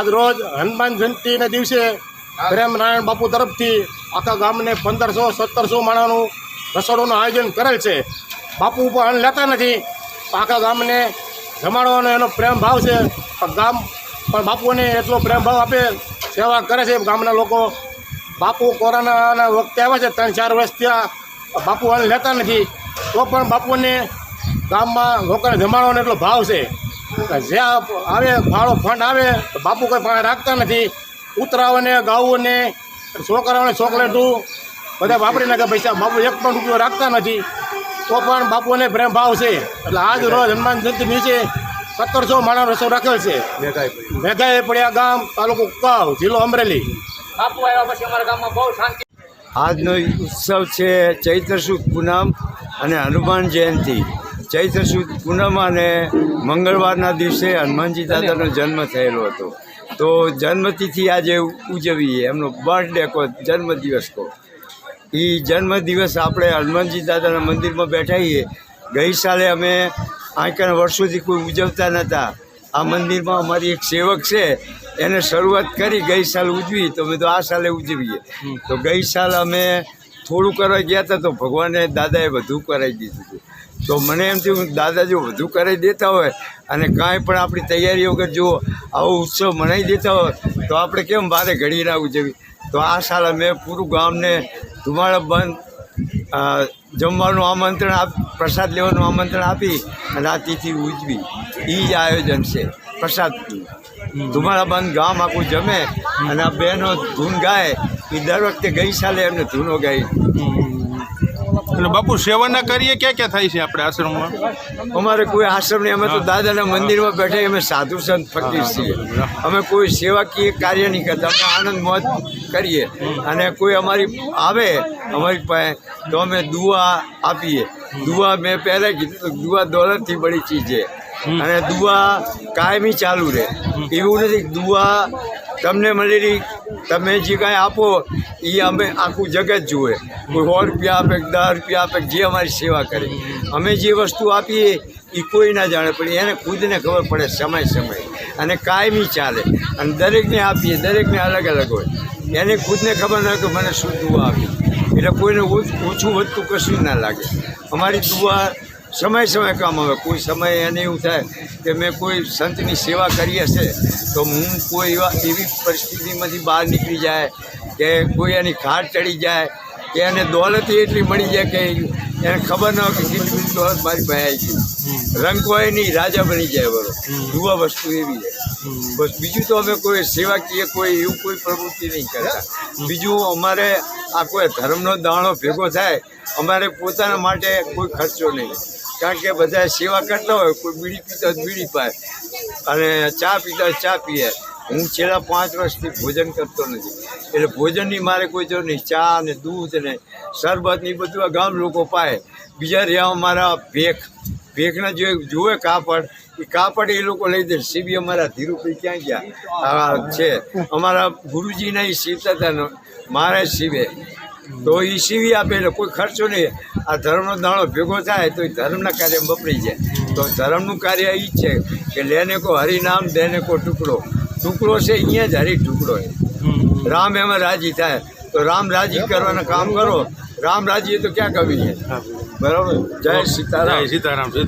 આજ રોજ હનુમાન જયંતિના દિવસે પ્રેમ નારાયણ બાપુ તરફથી આખા ગામને પંદરસો, સત્તરસો માણાનું રસોડુંનું આયોજન કરેલ છે. બાપુ ઉપર અન્ન લેતા નથી. આખા ગામને જમાડવાનો એનો પ્રેમ ભાવ છે. પણ ગામ પણ બાપુને એટલો પ્રેમ ભાવ આપે, સેવા કરે છે ગામના લોકો. બાપુ કોરોનાના વખતે આવે છે ત્રણ ચાર વર્ષ ત્યાં બાપુ અન્ન લેતા નથી. તો પણ બાપુને ગામમાં લોકોને જમાડવાનો એટલો ભાવ છે. જ્યાં આવે ફાળો ફંડ આવે તો બાપુ કોઈ પાસે રાખતા નથી. ઉતરાઓને ગાઉને છોકરાઓને ચોકલેટું બધા વાપરી નાખે પૈસા બાપુ એક પણ રૂપિયો રાખતા નથી. તો પણ બાપુને પ્રેમ ભાવ છે. એટલે આજ રોજ હનુમાન જયંતિ નીચે સત્તરસો માણસ રસો રાખેલ છે. મેઘાએ પડ્યા. ગામ તાલુકો કાવ જિલ્લો અમરેલી. બાપુ આવ્યા પછી અમારા ગામમાં બહુ શાંતિ. આજનો ઉત્સવ છે ચૈત્ર સુદ પૂનમ અને હનુમાન જયંતિ. ચૈત્ર સુદ પૂનમ અને મંગળવારના દિવસે હનુમાનજી દાદાનો જન્મ થયેલો હતો. તો જન્મતિથિ આજે ઉજવીએ, એમનો બર્થડે કહો જન્મદિવસ કહો એ જન્મદિવસ આપણે હનુમાનજી દાદાના મંદિરમાં બેઠાઈએ. ગઈ સાલે અમે આંકણ વર્ષોથી કોઈ ઉજવતા નહોતા આ મંદિરમાં અમારી એક સેવક છે, એને શરૂઆત કરી ગઈ સાલ ઉજવી, તો અમે તો આ સાલે ઉજવીએ. તો ગઈ સાલ અમે થોડું કરવા ગયા હતા તો ભગવાને દાદાએ બધું કરાવી દીધું હતું તો મને એમ થયું દાદા જો વધુ કરાવી દેતા હોય અને કાંઈ પણ આપણી તૈયારી વગર જુઓ, આવો ઉત્સવ મનાવી દેતા હોય, તો આપણે કેમ ભારે ઘડી રાખવું ઉજવી તો આ સાલ મેં પૂરું ગામને ધુમાડા બંધ જમવાનું આમંત્રણ આપ, પ્રસાદ લેવાનું આમંત્રણ આપી અને આ ઉજવી. એ જ આયોજન છે પ્રસાદનું ધુમાડા બંધ ગામ આખું જમે અને આ બહેનો ધૂન ગાય. એ દર વખતે ગઈ સાલે એમને ધૂનો ગાઈ અને બાપુ સેવાના કાર્ય ક્યાં ક્યાં થાય છે આપણે આશ્રમમાં? અમારે કોઈ આશ્રમ નહીં અમે તો દાદાના મંદિરમાં બેઠા અમે સાધુ સંત ફકીર છીએ. અમે કોઈ સેવાકીય કાર્ય નહીં કરતા અમે આનંદ મોજ કરીએ. અને કોઈ અમારી આવે અમારી પાસે તો અમે દુઆ આપીએ. દુઆ મેં પહેલાં કીધું દુઆ દોલતથી બળી ચીજ છે. અને દુઆ કાયમી ચાલુ રહે. એવું નથી દુઆ તમને મળેલી તમે જે કાંઈ આપો એ અમે આખું જગત જુએ. કોઈ સો રૂપિયા આપે દસ રૂપિયા આપે, જે અમારી સેવા કરે. અમે જે વસ્તુ આપીએ એ કોઈ ના જાણે, પણ એને ખુદને ખબર પડે સમય સમય. અને કાયમી ચાલે. અને દરેકને આપીએ, દરેકને અલગ અલગ હોય. એને ખુદને ખબર ન હોય કે મને શું દુઆ આપી. એટલે કોઈને ઓછ- ઓછું વધતું કશું ના લાગે. અમારી દુઆ સમય સમય કામ આવે. કોઈ સમયે એને એવું થાય કે મેં કોઈ સંતની સેવા કરી હશે તો હું કોઈ એવા એવી પરિસ્થિતિમાંથી બહાર નીકળી જાય કે કોઈ એની ખાટ ચડી જાય કે એને દોલત એટલી મળી જાય કે એને ખબર ન હોય કે કેટલી બધી દોલત મારી ભાઈ આવી ગઈ. રંગ હોય નહીં રાજા બની જાય બરો યુવા વસ્તુ એવી છે. બસ બીજું તો અમે કોઈ સેવાકીય કોઈ એવું કોઈ પ્રવૃત્તિ નહીં કરતા બીજું અમારે આ કોઈ ધર્મનો દાણો ભેગો થાય, અમારે પોતાના માટે કોઈ ખર્ચો નહીં. કારણ કે બધા સેવા કરતા હોય, કોઈ બીડી પીતા બીડી પાય. અને ચા પીતા ચા પીએ. હું છેલ્લા પાંચ વર્ષથી ભોજન કરતો નથી. એટલે ભોજનની મારે કોઈ જરૂર નહીં. ચા ને દૂધ ને શરબત ને બધું ગામ લોકો પાય. બીજા રહ્યા મારા ભેખ. ભેખના જે જુએ કાપડ એ કાપડ એ લોકો લઈ દે સીબી અમારા ધીરુભાઈ ક્યાં ગયા? આ છે. અમારા ગુરુજીના એ સીવતા હતા મારા સીવે. તો એ સીવી આપે એટલે કોઈ ખર્ચો નહીં. આ ધર્મનો દાણો ભેગો થાય તો એ ધર્મના કાર્યમાં વપરાઈ જાય. તો ધર્મનું કાર્ય એ છે કે લેને કો હરિનામ દેને કો ટુકડો. ટુકડો છે અહીંયા જ હરી ટુકડો રામ એમાં રાજી થાય. તો રામ રાજી કરવાના કામ કરો. રામ રાજી તો ક્યાં કવિ છે? બરાબર? જય સીતારામ. જય સીતારામ.